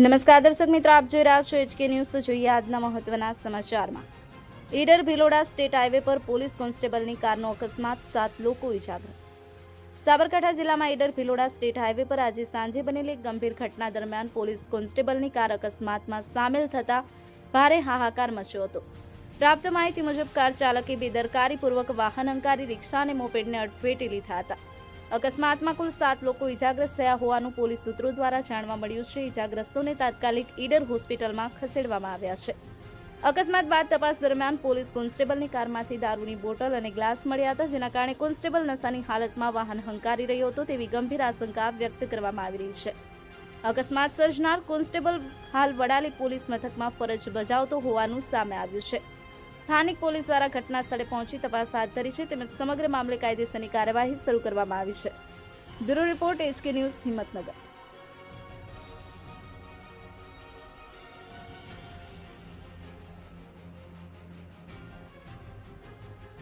નમસ્કાર દર્શક મિત્રો, આપ જોઈ રહ્યા છો એચકે ન્યૂઝ તો જોઈએ આજના મહત્વના સમાચારમાં. ઈડર ભિલોડા સ્ટેટ હાઈવે પર પોલીસ કોન્સ્ટેબલની કારનો અકસ્માત, સાત લોકો ઇજાગ્રસ્ત સાબરકાંઠા જિલ્લામાં ઈડર ભિલોડા સ્ટેટ હાઈવે પર આજે સાંજે બનેલી ગંભીર ઘટના દરમિયાન પોલીસ કોન્સ્ટેબલની કાર અકસ્માતમાં સામેલ થતા ભારે હાહાકાર મચ્યો હતો. પ્રાપ્ત માહિતી મુજબ, કાર ચાલકે બેદરકારીપૂર્વક વાહન અંકારી રિક્ષા અને મોપેડને અડફેટે લીધા હતા. અકસ્માતમાં કુલ સાત લોકો ઇજાગ્રસ્ત થયા હોવાનું પોલીસ સૂત્રો દ્વારા જાણવા મળ્યું છે. ઇજાગ્રસ્તોને તાત્કાલિક ઈડર હોસ્પિટલમાં ખસેડવામાં આવ્યા છે. અકસ્માત બાદ તપાસ દરમિયાન પોલીસ કોન્સ્ટેબલની કારમાંથી દારૂની બોટલ અને ગ્લાસ મળ્યા હતા, જેના કારણે કોન્સ્ટેબલ નશાની હાલતમાં વાહન હંકારી રહ્યો હતો તેવી ગંભીર આશંકા વ્યક્ત કરવામાં આવી રહી છે. અકસ્માત સર્જનાર કોન્સ્ટેબલ હાલ વડાલી પોલીસ મથકમાં ફરજ બજાવતો હોવાનું સામે આવ્યું છે. સ્થાનિક પોલીસ દ્વારા ઘટના સ્થળે પહોંચી તપાસ હાથ ધરી છે તેમજ સમગ્ર મામલે કાયદેસરની કાર્યવાહી શરૂ કરવામાં આવી છે. Bureau report HK news Himmatnagar.